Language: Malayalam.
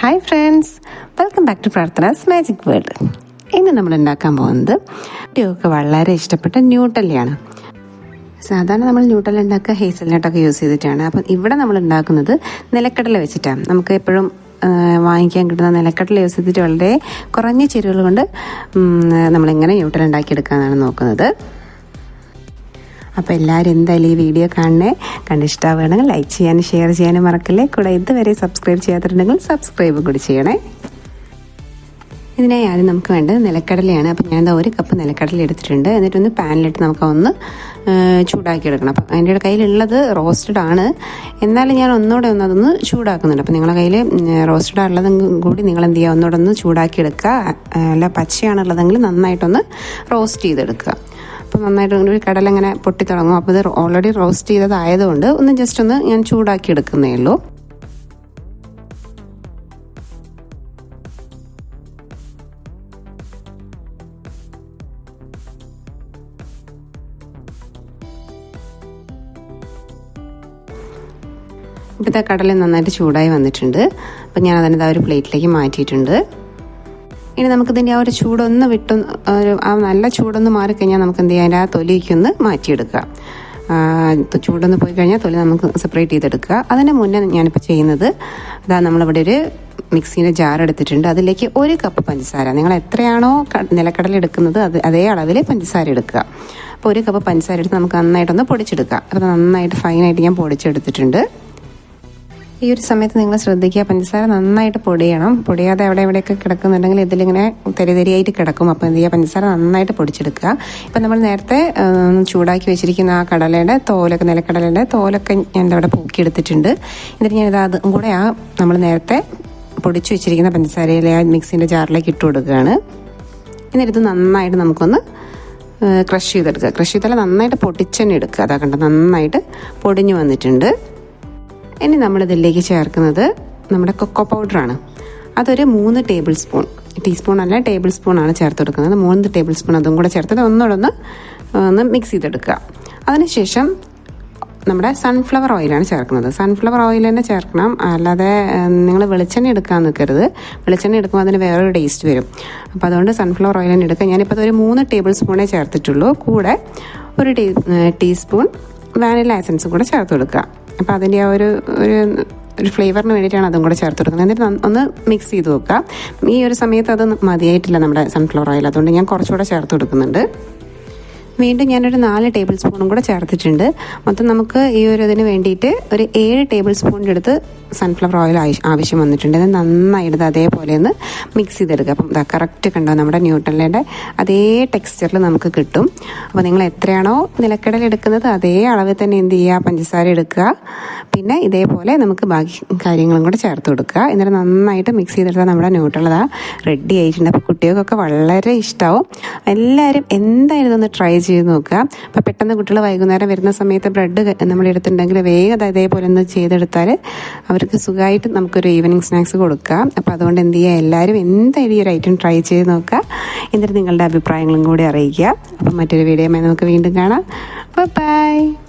Hi friends welcome back to Prarthana's magic world ഇന്ന് നമ്മൾ ഉണ്ടാക്കാൻ പോകുന്നത് കുട്ടികൾക്ക് വളരെ ഇഷ്ടപ്പെട്ട ന്യൂട്ടലിയാണ് സാധാരണ നമ്മൾ ന്യൂട്ടൽ ഉണ്ടാക്കുക ഹേസൽനട്ടൊക്കെ യൂസ് ചെയ്തിട്ടാണ്. അപ്പം ഇവിടെ നമ്മൾ ഉണ്ടാക്കുന്നത് നിലക്കടല വെച്ചിട്ടാണ്. നമുക്ക് എപ്പോഴും വാങ്ങിക്കാൻ കിട്ടുന്ന നിലക്കടല യൂസ് ചെയ്തിട്ട് വളരെ കുറഞ്ഞ ചേരുവകൾ കൊണ്ട് നമ്മളിങ്ങനെ ന്യൂട്ടൽ ഉണ്ടാക്കിയെടുക്കാനാണ് നോക്കുന്നത്. അപ്പോൾ എല്ലാവരും എന്തായാലും ഈ വീഡിയോ കാണണേ. കണ്ടിഷ്ടമാവുകയാണെങ്കിൽ ലൈക്ക് ചെയ്യാനും ഷെയർ ചെയ്യാനും മറക്കല്ലേ. കൂടെ ഇതുവരെ സബ്സ്ക്രൈബ് ചെയ്യാത്തിട്ടുണ്ടെങ്കിൽ സബ്സ്ക്രൈബ് കൂടി ചെയ്യണേ. ഇതിനായി ആദ്യം നമുക്ക് വേണ്ടത് നിലക്കടലയാണ്. അപ്പോൾ ഞാൻ ഒരു കപ്പ് നിലക്കടല എടുത്തിട്ടുണ്ട്. എന്നിട്ടൊന്ന് പാനിലിട്ട് നമുക്ക് ഒന്ന് ചൂടാക്കി എടുക്കണം അപ്പം എന്റെ കയ്യിലുള്ളത് റോസ്റ്റഡ് ആണ്. എന്നാലും ഞാൻ ഒന്നുകൂടെ ഒന്ന് അതൊന്ന് ചൂടാക്കുന്നുണ്ട്. അപ്പം നിങ്ങളുടെ കയ്യിൽ റോസ്റ്റഡ് ഉള്ളതെങ്കിൽ കൂടി നിങ്ങൾ എന്ത് ചെയ്യുക? ഒന്നുകൂടെ ഒന്ന് ചൂടാക്കി എടുക്കുക അല്ല പച്ചയാണുള്ളതെങ്കിൽ നന്നായിട്ടൊന്ന് റോസ്റ്റ് ചെയ്തെടുക്കുക. അപ്പം നന്നായിട്ട് ഒരു കടല ഇങ്ങനെ പൊട്ടിത്തുടങ്ങും അപ്പോൾ ഇത് ഓൾറെഡി റോസ്റ്റ് ചെയ്തതായതുകൊണ്ട് ഒന്ന് ജസ്റ്റ് ഒന്ന് ഞാൻ ചൂടാക്കി എടുക്കുന്നേ ഉള്ളൂ. ഇപ്പോഴത്തെ കടല നന്നായിട്ട് ചൂടായി വന്നിട്ടുണ്ട്. അപ്പം ഞാൻ അതിനെ ദാ ഒരു പ്ലേറ്റിലേക്ക് മാറ്റിയിട്ടുണ്ട്. ഇനി നമുക്കിതിന്റെ ആ ഒരു ചൂടൊന്ന് വിട്ട് ഒരു ആ നല്ല ചൂടൊന്ന് മാറിക്കഴിഞ്ഞാൽ നമുക്ക് എന്ത് ചെയ്യാം അതിന്റെ ആ തൊലിക്കൊന്ന് മാറ്റിയെടുക്കുക. ചൂടൊന്ന് പോയി കഴിഞ്ഞാൽ തൊലി നമുക്ക് സെപ്പറേറ്റ് ചെയ്തെടുക്കുക. അതിന് മുന്നേ ഞാനിപ്പോൾ ചെയ്യുന്നത് അതാ നമ്മളിവിടെ ഒരു മിക്സീന്റെ ജാർ എടുത്തിട്ടുണ്ട്. അതിലേക്ക് ഒരു കപ്പ് പഞ്ചസാര. നിങ്ങൾ എത്രയാണോ നിലക്കടല എടുക്കുന്നത് അത് അതേ അളവിൽ പഞ്ചസാര എടുക്കുക. അപ്പോൾ ഒരു കപ്പ് പഞ്ചസാര എടുത്ത് നമുക്ക് നന്നായിട്ടൊന്ന് പൊടിച്ചെടുക്കുക. അപ്പോൾ നന്നായിട്ട് ഫൈനായിട്ട് ഞാൻ പൊടിച്ചെടുത്തിട്ടുണ്ട്. ഈ ഒരു സമയത്ത് നിങ്ങൾ ശ്രദ്ധിക്കുക. പഞ്ചസാര നന്നായിട്ട് പൊടിയണം. പൊടിയാതെ അവിടെ എവിടെയൊക്കെ കിടക്കുന്നുണ്ടെങ്കിൽ ഇതിലിങ്ങനെ തെരി തെരിയായിട്ട് കിടക്കും. അപ്പോൾ എന്ത് ചെയ്യുക? പഞ്ചസാര നന്നായിട്ട് പൊടിച്ചെടുക്കുക. ഇപ്പം നമ്മൾ നേരത്തെ ചൂടാക്കി വെച്ചിരിക്കുന്ന ആ കടലയുടെ തോലൊക്കെ നിലക്കടലയുടെ തോലൊക്കെ ഞാൻ അവിടെ പൂക്കിയെടുത്തിട്ടുണ്ട്. എന്നിട്ട് ഞാൻ ഞാനിത് അതും കൂടെ ആ നമ്മൾ നേരത്തെ പൊടിച്ചു വെച്ചിരിക്കുന്ന പഞ്ചസാരയിലെ ആ മിക്സിന്റെ ജാറിലേക്ക് ഇട്ട് കൊടുക്കുകയാണ്. എന്നിട്ട് ഇത് നന്നായിട്ട് നമുക്കൊന്ന് ക്രഷ് ചെയ്തെടുക്കുക. ക്രഷ് ചെയ്താൽ നന്നായിട്ട് പൊടിച്ചെന്നെ എടുക്കുക. അതാ കണ്ട? നന്നായിട്ട് പൊടിഞ്ഞു വന്നിട്ടുണ്ട്. ഇനി നമ്മളിതിലേക്ക് ചേർക്കുന്നത് നമ്മുടെ കൊക്കോ പൗഡറാണ്. അതൊരു മൂന്ന് ടേബിൾ സ്പൂൺ ടീസ്പൂൺ അല്ല ടേബിൾ സ്പൂൺ ആണ് ചേർത്ത് കൊടുക്കുന്നത് മൂന്ന് ടേബിൾ സ്പൂൺ അതും കൂടെ ചേർത്തിട്ട് ഒന്നുകൂടെ ഒന്ന് ഒന്ന് മിക്സ് ചെയ്തെടുക്കുക. അതിനുശേഷം നമ്മുടെ സൺഫ്ലവർ ഓയിലാണ് ചേർക്കുന്നത്. സൺഫ്ലവർ ഓയിൽ തന്നെ ചേർക്കണം. അല്ലാതെ നിങ്ങൾ വെളിച്ചെണ്ണ എടുക്കാൻ നിൽക്കരുത്. വെളിച്ചെണ്ണ എടുക്കുമ്പോൾ അതിന് വേറൊരു ടേസ്റ്റ് വരും. അപ്പോൾ അതുകൊണ്ട് സൺഫ്ലവർ ഓയിൽ തന്നെ എടുക്കുക. ഞാനിപ്പോൾ ഒരു മൂന്ന് ടേബിൾ സ്പൂണേ ചേർത്തിട്ടുള്ളൂ. കൂടെ ഒരു ടീ ടീസ്പൂൺ വാനില എസൻസും കൂടെ ചേർത്ത് കൊടുക്കുക. അപ്പോൾ അതിന്റെ ആ ഒരു ഒരു ഒരു ഫ്ലേവറിന് വേണ്ടിയിട്ടാണ് അതും കൂടെ ചേർത്ത് കൊടുക്കുന്നത്. എന്നിട്ട് ഒന്ന് മിക്സ് ചെയ്ത് വെക്കുക ഈ ഒരു സമയത്ത് അത് മതിയായിട്ടില്ല നമ്മുടെ സൺഫ്ലവർ ഓയിൽ അതുകൊണ്ട് ഞാൻ കുറച്ചുകൂടെ ചേർത്ത് കൊടുക്കുന്നുണ്ട്. വീണ്ടും ഞാനൊരു നാല് ടേബിൾ സ്പൂണും കൂടെ ചേർത്തിട്ടുണ്ട്. മൊത്തം നമുക്ക് ഈ ഒരു ഇതിന് വേണ്ടിയിട്ട് ഒരു ഏഴ് ടേബിൾ സ്പൂണിന്റെ അടുത്ത് സൺഫ്ലവർ ഓയിൽ ആവശ്യം വന്നിട്ടുണ്ട്. ഇത് നന്നായിട്ട് ഇത് അതേപോലെ ഒന്ന് മിക്സ് ചെയ്തെടുക്കുക. അപ്പം ഇതാ കറക്റ്റ് കണ്ടോ നമ്മുടെ ന്യൂട്രലിന്റെ അതേ ടെക്സ്ചറിൽ നമുക്ക് കിട്ടും. അപ്പോൾ നിങ്ങൾ എത്രയാണോ നിലക്കടല എടുക്കുന്നത് അതേ അളവിൽ തന്നെ എന്ത് ചെയ്യുക? പഞ്ചസാര എടുക്കുക. പിന്നെ ഇതേപോലെ നമുക്ക് ബാക്കി കാര്യങ്ങളും കൂടെ ചേർത്ത് കൊടുക്കുക. എന്നിട്ട് നന്നായിട്ട് മിക്സ് ചെയ്തെടുത്താൽ നമ്മുടെ ന്യൂട്രൽ ന്യൂട്ടലതാ റെഡി ആയിട്ടുണ്ട്. അപ്പോൾ കുട്ടികൾക്കൊക്കെ വളരെ ഇഷ്ടമാവും എല്ലാവരും എന്തായാലും ഒന്ന് ട്രൈ ചെയ്ത് നോക്കുക. അപ്പോൾ പെട്ടെന്ന് കുട്ടികൾ വൈകുന്നേരം വരുന്ന സമയത്ത് ബ്രെഡ് നമ്മൾ എടുത്തിട്ടുണ്ടെങ്കിൽ വേഗം അത് ഇതേപോലെ ഒന്ന് ചെയ്തെടുത്താൽ അവർക്ക് സുഖമായിട്ട് നമുക്കൊരു ഈവനിങ് സ്നാക്സ് കൊടുക്കാം. അപ്പോൾ അതുകൊണ്ട് എന്ത് ചെയ്യുക എല്ലാവരും എന്തായാലും ഈ ഒരു ഐറ്റം ട്രൈ ചെയ്ത് നോക്കുക. എന്നിട്ട് നിങ്ങളുടെ അഭിപ്രായങ്ങളും കൂടി അറിയിക്കുക. അപ്പം മറ്റൊരു വീഡിയോയുമായി നമുക്ക് വീണ്ടും കാണാം. ബൈ